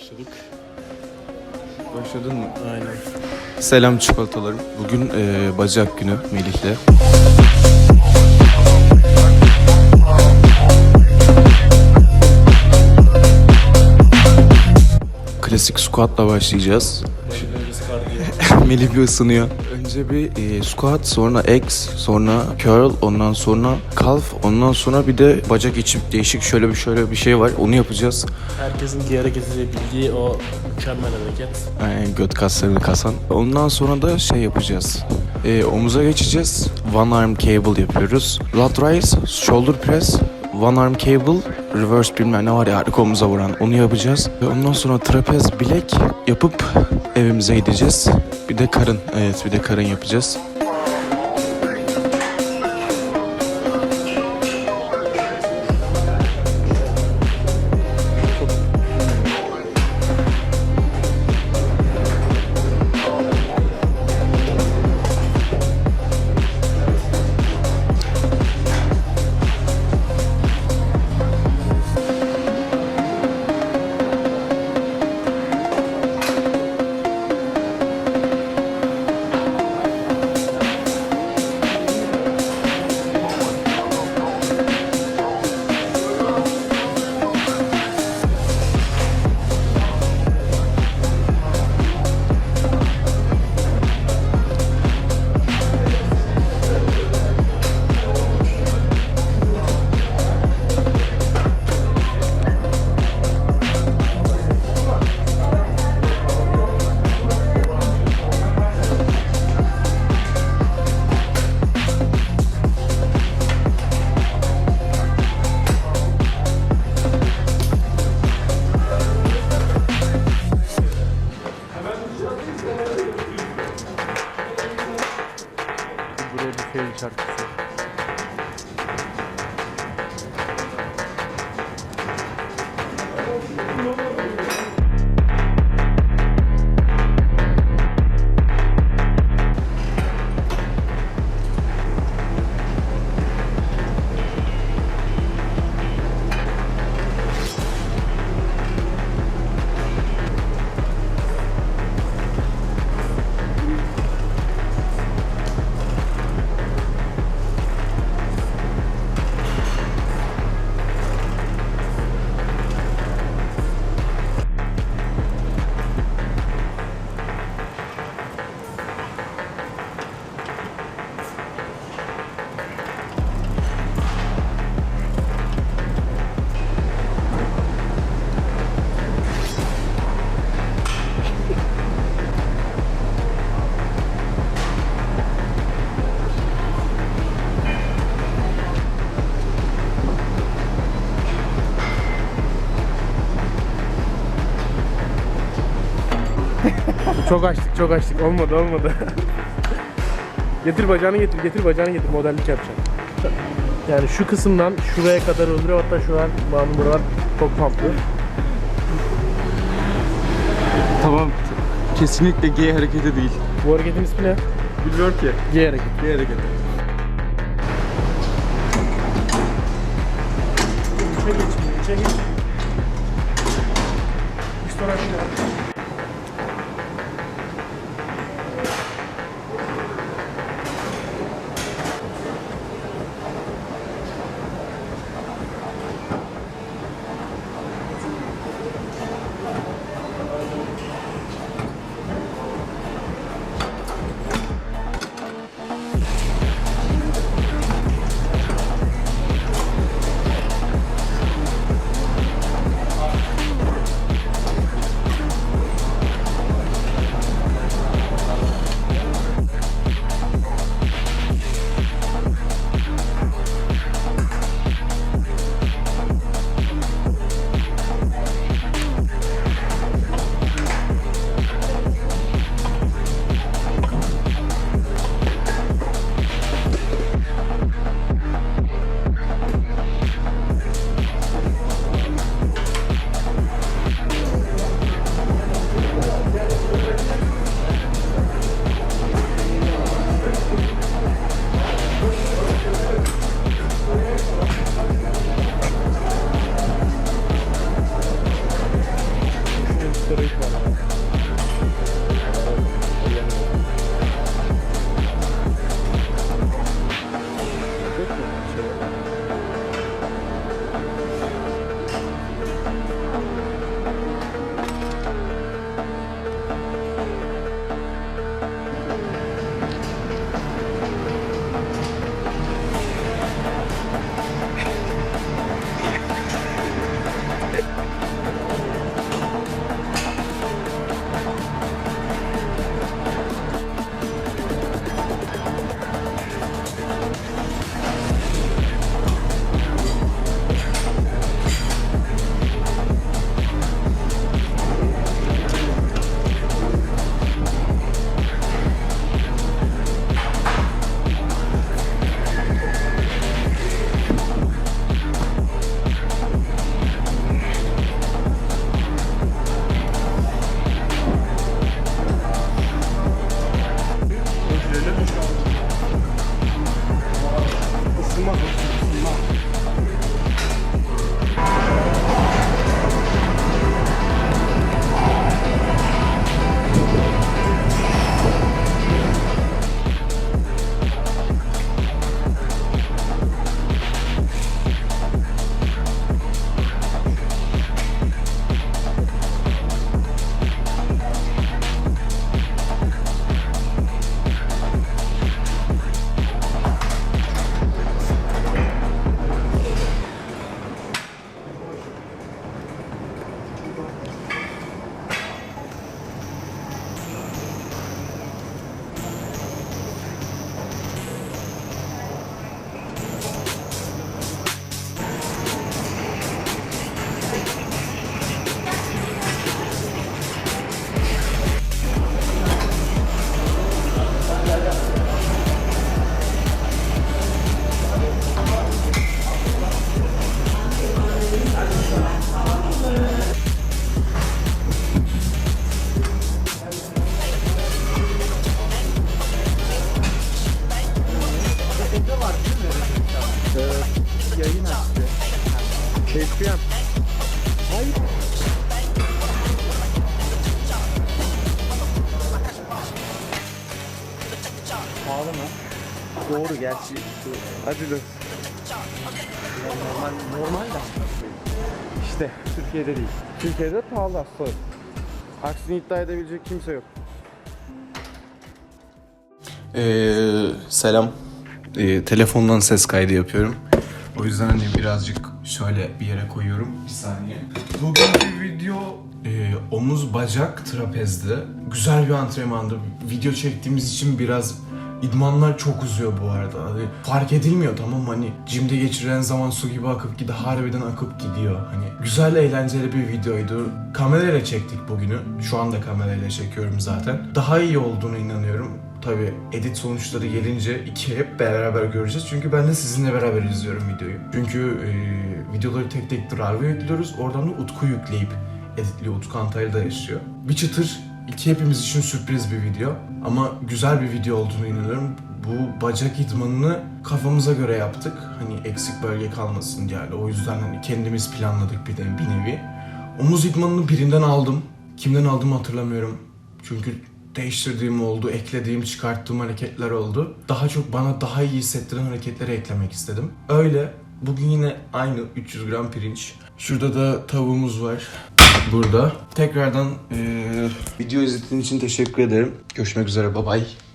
başladık. Başladın mı? Aynen. Selam çikolatalarım. Bugün e, bacak günü Melih'le. Klasik squat'la başlayacağız. Melih bir ısınıyor. Önce bir e, squat, sonra X, sonra curl, ondan sonra calf, ondan sonra bir de bacak içi değişik şöyle bir şöyle bir şey var. Onu yapacağız. Herkesin diğer hareket edebildiği o mükemmel hareket. Yani göt kaslarını kasan. Ondan sonra da şey yapacağız. Ee, omuza geçeceğiz. One arm cable yapıyoruz. Lat raise, shoulder press, one arm cable, reverse bilmem ne var ya arka omuza vuran onu yapacağız. Ve ondan sonra trapez bilek yapıp evimize gideceğiz. Bir de karın. Evet bir de karın yapacağız. sorry. Çok açtık çok açtık olmadı olmadı. getir bacağını getir getir bacağını getir modellik yapacağım. Yani şu kısımdan şuraya kadar öldürüyor hatta şu an Banu buralar çok pamplı. Tamam. Kesinlikle G hareketi değil. Bu hareketin ismi ne? Bilmiyorum ki. G hareketi. G hareketi. Üçe geç, üçe geç. Üstten aşağı. Bekliyorum. Hayır. Pahalı mı? Doğru gerçi. Hadi dur. Normal, normal de İşte Türkiye'de değil. Türkiye'de pahalı hastalık. Aksini iddia edebilecek kimse yok. Ee, selam. Ee, telefondan ses kaydı yapıyorum. O yüzden hani birazcık şöyle bir yere koyuyorum. Bir saniye. Bugünkü video e, omuz bacak trapezde. Güzel bir antrenmandı. Video çektiğimiz için biraz idmanlar çok uzuyor bu arada. Hani fark edilmiyor tamam hani jimde geçirilen zaman su gibi akıp gidiyor. Harbiden akıp gidiyor. Hani güzel eğlenceli bir videoydu. Kamerayla çektik bugünü. Şu anda kamerayla çekiyorum zaten. Daha iyi olduğunu inanıyorum. Tabi edit sonuçları gelince iki hep beraber göreceğiz. Çünkü ben de sizinle beraber izliyorum videoyu. Çünkü e, videoları tek tek drive'a yüklüyoruz. Oradan da Utku yükleyip editliyor. Utku Antalya'da yaşıyor. Bir çıtır iki hepimiz için sürpriz bir video. Ama güzel bir video olduğunu inanıyorum. Bu bacak idmanını kafamıza göre yaptık. Hani eksik bölge kalmasın diye. O yüzden hani kendimiz planladık bir de bir nevi. Omuz idmanını birinden aldım. Kimden aldığımı hatırlamıyorum. Çünkü değiştirdiğim oldu, eklediğim, çıkarttığım hareketler oldu. Daha çok bana daha iyi hissettiren hareketleri eklemek istedim. Öyle. Bugün yine aynı 300 gram pirinç. Şurada da tavuğumuz var. Burada. Tekrardan eee, video izlediğin için teşekkür ederim. Görüşmek üzere. Bye bye.